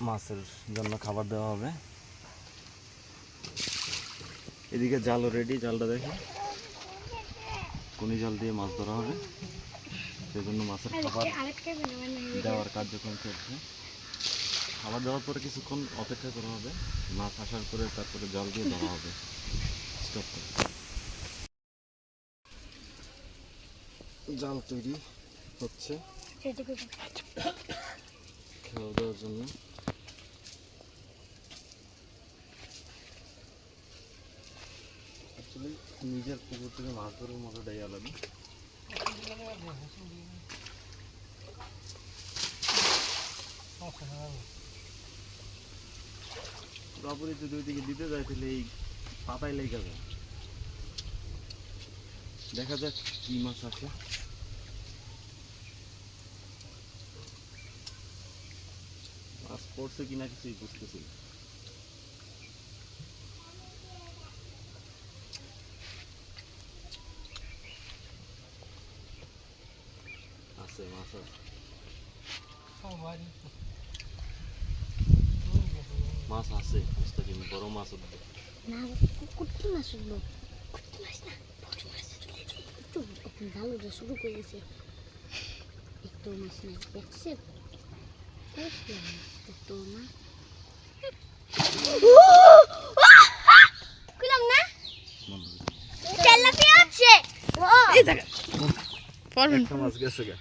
মাছের জন্য খাবার দেওয়া হবে। এদিকে জালও রেডি জালটা দেখে। কোনি জাল দিয়ে মাছ ধরা হবে। সেজন্য মাছের খাবার দেওয়ার কার্যক্রম চলছে। খাবার দেওয়ার পরে কিছুক্ষণ অপেক্ষা করা হবে। মাছ আসার পরে তারপরে জল দিয়ে ধরা হবে। স্টপ করে। জাল তৈরি হচ্ছে। খাওয়া দাওয়ার জন্য। অ্যাকচুয়ালি নিজের পুকুর থেকে মাছ ধরার মজাটাই আলাদা পুরোপুরি যদি ওইদিকে দিতে যায়, তাহলে এই পাতায় লেগে যায়। দেখা যাক কি মাছ আছে। মাছ পড়ছে কিনা কিছুই বুঝতেছি। আছে মাছ আছে মাছ আছে মুস্তাকিম বড় মাছ উঠবে না কুটকি মাছ উঠল কুটকি মাছ না বড় মাছ এখন জালটা শুরু করেছে একটু মাছ না দেখছে একটু মাছ গেছে গা।